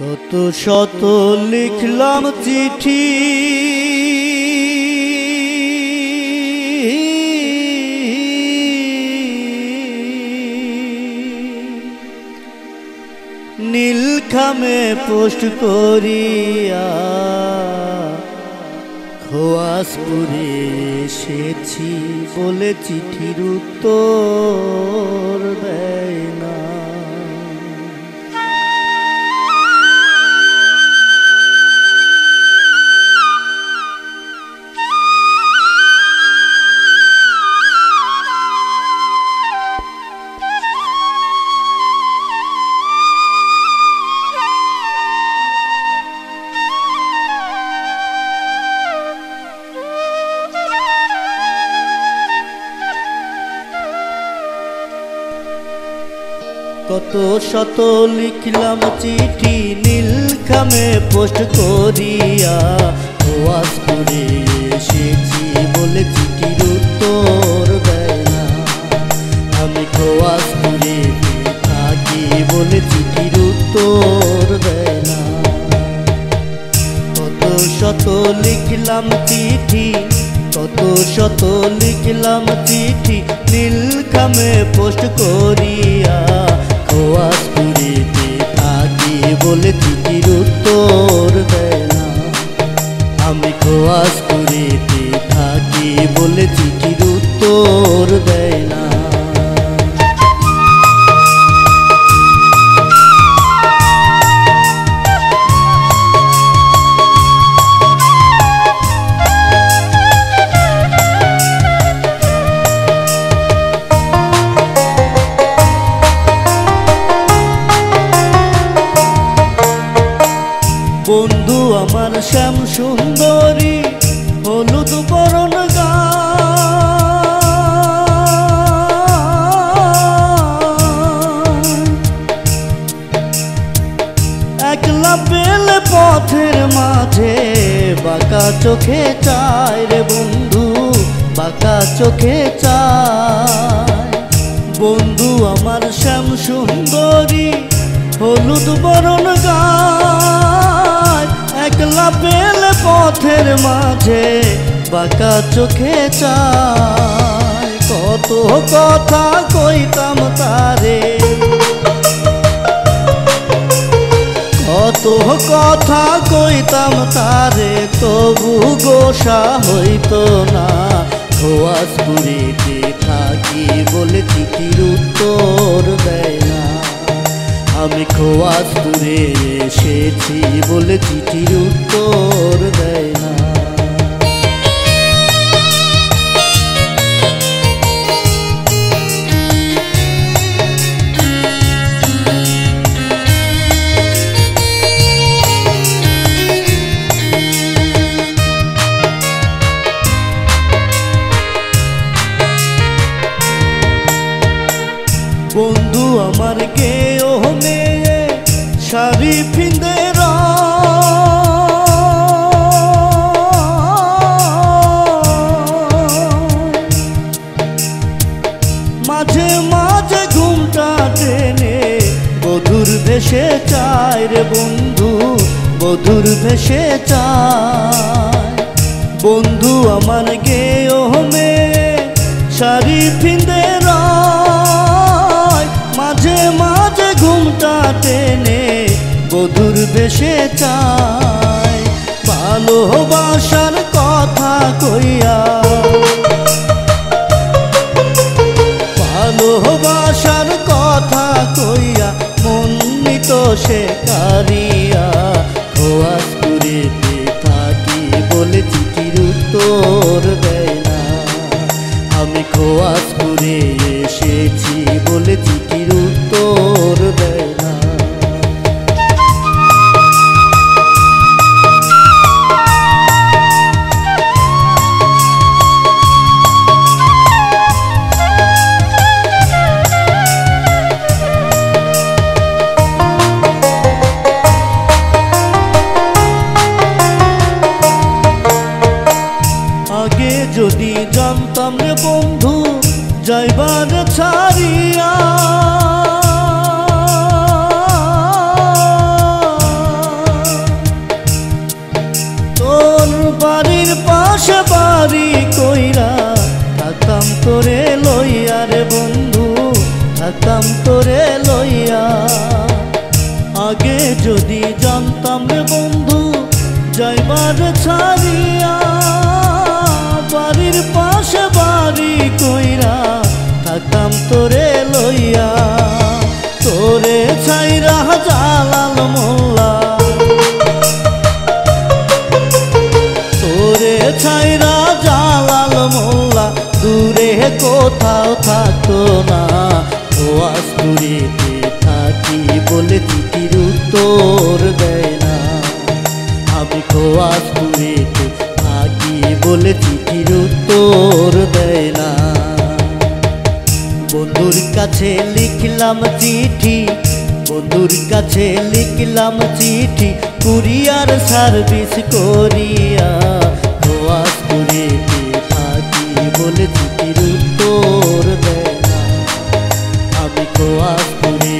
কত শত লিখলাম চিঠি। নীলখামে পোস্ট করিয়া খোয়াসপুরে এসেছি বলে চিঠির উত্তর কত শত লিখলাম চিঠি নীল নীলখামে পোস্ট করিয়া। ওয়াজ করে এসেছি বলে চিঠির উত্তর দেয় না। আমি খোয়াজ করে থাকি বলে চিঠির উত্তর দেয় না। কত শত লিখলাম চিঠি, কত শত লিখলাম চিঠি নীল নীলখামে পোস্ট করিয়া। খোয়াজ পুরীতে থাকি বলে চিঠির উত্তর দেয় বন্ধু আমার শ্যাম সুন্দরী, হলুদ বরণ একলা পেলে পথের মাঝে, বাঁকা চোখে চায় রে বন্ধু, বাঁকা চোখে চায় বন্ধু আমার শ্যাম সুন্দরী, হলুদ বরণ গায় একলা পেলে পথের মাঝে বাঁকা চোখে চায় কত কথা কইতাম তারে। কত কথা কইতাম তারে, তবু গোসা হইতো না। খোয়াজপুরিতে থাকি বলে চিঠির উত্তর দেয় না খোয়া দূরে এসেছি বলে চিঠির উত্তর দেয় না। বধুর ভেসে চায়। বন্ধু আমার গে ও মেয়ে শাড়ি ফিন্দে রয়। মাঝে মাঝে ঘুমটা টেনে বধুর বেশে চায়। ভালোবাসার কথা কইয়া। ভালোবাসার কথা কইয়া মন্নিত সে কারিয়া। সে বলে চিঠির উত্তর দেয় না। যদি জানতাম রে বন্ধু যাইবার ছাড়িয়া ছাইরা জালাল মোল্লা। তোরে ছাইরা জালাল মোল্লা, দূরে কোথাও থাকতো না। ও আস্তুরিতে থাকি বলে চিঠির উত্তর দেয় না। আমি খোয়াজপুরিতে থাকি বলে চিঠির উত্তর দেয় না। বন্ধুর কাছে লিখলাম চিঠি বন্ধুর কাছে লিখলাম চিঠি, কুরিয়ার সার্ভিস করিয়া। প্রবাস করে থাকি বলে চিঠির উত্তর দেয় আমি প্রবাস করে